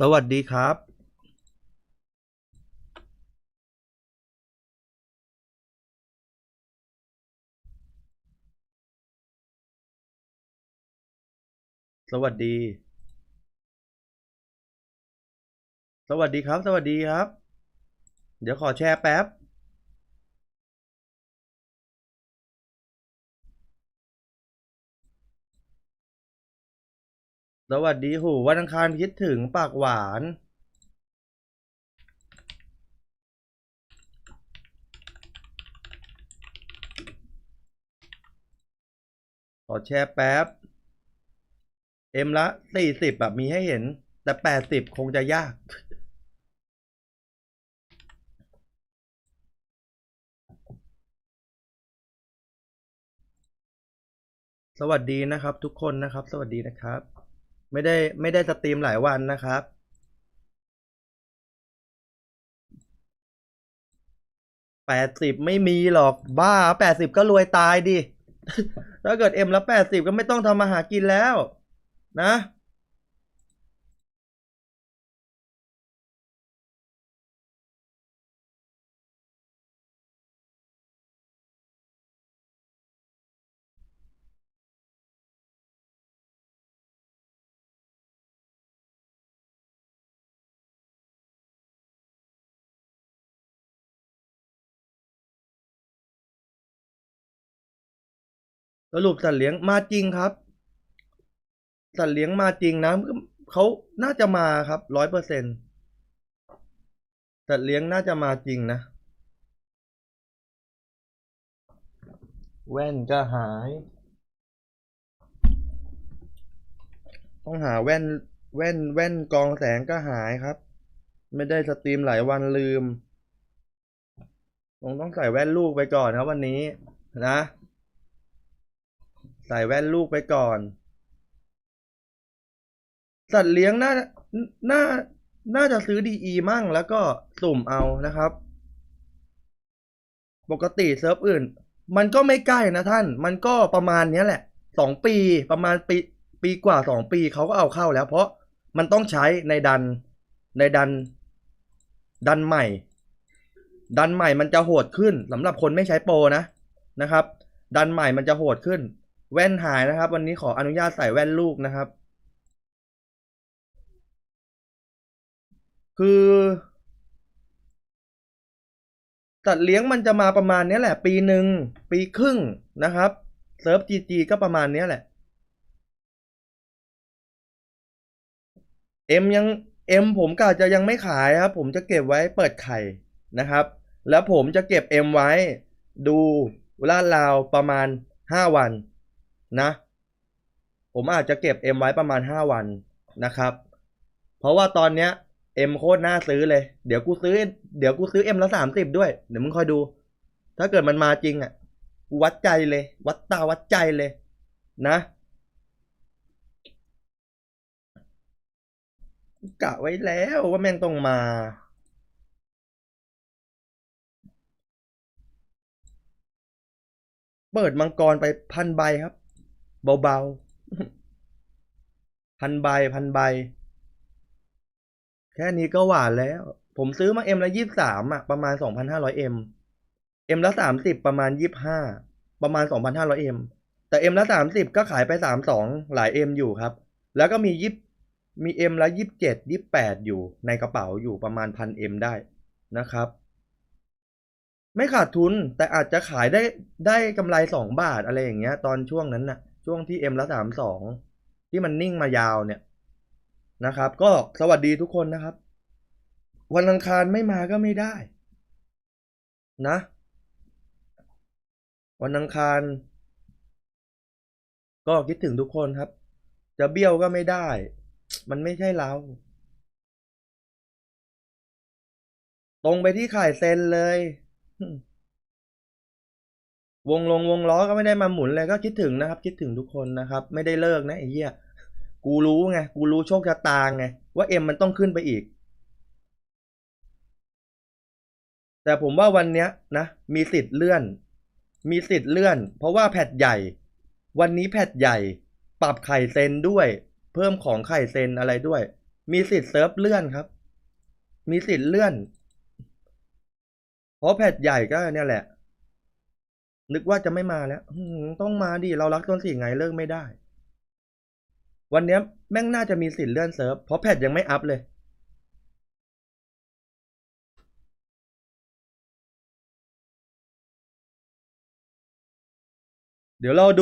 สวัสดีครับสวัสดี สวัสดีครับ สวัสดีครับ เดี๋ยวขอแชร์แป๊บ สวัสดีหูวันอังคารคิดถึงปากหวาน ขอแชร์แป๊บ เอ็มละสี่สิบแบบมีให้เห็น แต่แปดสิบคงจะยากสวัสดีนะครับทุกคนนะครับ สวัสดีนะครับ ไม่ได้ไม่ได้สตรีมหลายวันนะครับ แปดสิบไม่มีหรอกบ้าแปดสิบก็รวยตายดิ ถ้าเกิดเอ็มละแปดสิบก็ไม่ต้องทำมาหากินแล้ว นะ สรุปสัตว์เลี้ยงมาจริงครับ สัตว์เลี้ยงมาจริงนะเขาน่าจะมาครับร้อยเปอร์เซ็นสัตว์เลี้ยงน่าจะมาจริงนะ แว่นก็หาย ต้องหาแว่นแว่นแว่นกองแสงก็หายครับ ไม่ได้สตรีมหลายวันลืมต้องต้องใส่แว่นลูกไปก่อนครับวันนี้นะ ส่แว่นลูกไปก่อน สัตว์เลี้ยงน่าน่าน่าจะซื้อดีมั่งแล้วก็สุ่มเอานะครับ ปกติเซิร์ฟอื่น มันก็ไม่ใกล้นะท่าน มันก็ประมาณเนี้ยแหละสองปีประมาณปีปีกว่าสองปีเขาก็เอาเข้าแล้ว เพราะมันต้องใช้ในดันในดัน ดันใหม่ ดันใหม่มันจะโหดขึ้นสำหรับคนไม่ใช้โปรนะนะครับ ดันใหม่มันจะโหดขึ้น แว่นหายนะครับ วันนี้ขออนุญาตใส่แว่นลูกนะครับ คือสัตว์เลี้ยงมันจะมาประมาณนี้แหละ ปีหนึ่งปีครึ่งนะครับเซิร์ฟจีจีก็ประมาณนี้แหละเอ็มยังเอ็มผมกะจะยังไม่ขายครับ ผมจะเก็บไว้เปิดไข่นะครับ แล้วผมจะเก็บเอ็มไว้ ดูลาดราวประมาณห้าวัน นะ ผมอาจจะเก็บเอ็มไว้ประมาณห้าวันนะครับ เพราะว่าตอนเนี้ยเอ็มโคตรน่าซื้อเลย เดี๋ยวกูซื้อ เดี๋ยวกูซื้อเอ็มละสามสิบด้วย เดี๋ยวมึงคอยดู ถ้าเกิดมันมาจริงอะ กูวัดใจเลย วัดตาวัดใจเลย นะ กะไว้แล้วว่าแม่งต้องมาเปิดมังกรไปพันใบครับ เบาๆ พันใบพันใบ แค่นี้ก็หวานแล้ว ผมซื้อมาเอ็มละยี่สามอะประมาณสองพันห้าร้อยเอ็มเอ็มละสามสิบประมาณยี่ห้าประมาณสองพันห้าร้อยเอ็มแต่เอ็มละสามสิบก็ขายไปสามสองหลายเอ็มอยู่ครับ แล้วก็มียี่มีเอ็มละยี่สิบเจ็ดยี่แปดอยู่ในกระเป๋าอยู่ประมาณพันเอ็มได้นะครับ ไม่ขาดทุนแต่อาจจะขายได้ได้กำไรสองบาทอะไรอย่างเงี้ย ตอนช่วงนั้นน่ะ ช่วงที่เอ็มละสามสองที่มันนิ่งมายาวเนี่ยนะครับ ก็สวัสดีทุกคนนะครับ วันอังคารไม่มาก็ไม่ได้ นะ วันอังคาร ก็คิดถึงทุกคนครับ จะเบี้ยวก็ไม่ได้ มันไม่ใช่เราตรงไปที่ขายเซนเลย วงลงวงล้อก็ไม่ได้มาหมุนเลยก็คิดถึงนะครับ คิดถึงทุกคนนะครับ ไม่ได้เลิกนะไอ้เหี้ยกูรู้ไงกูรู้โชคชะตาไงว่าเอ็มมันต้องขึ้นไปอีก แต่ผมว่าวันเนี้ยนะมีสิทธิ์เลื่อน มีสิทธิ์เลื่อน เพราะว่าแพทใหญ่ วันนี้แพทใหญ่ ปรับไข่เซนด้วย เพิ่มของไข่เซนอะไรด้วย มีสิทธิ์เซิร์ฟเลื่อนครับ มีสิทธิ์เลื่อน เพราะแพทใหญ่ก็เนี่ยแหละ นึกว่าจะไม่มาแล้วต้องมาดิเรารักต้นสี่ไงเลิกไม่ได้ วันนี้แม่งน่าจะมีสิทธิ์เลื่อนเซิร์ฟเพราะแพทยังไม่อัพเลย เดี๋ยวเราดู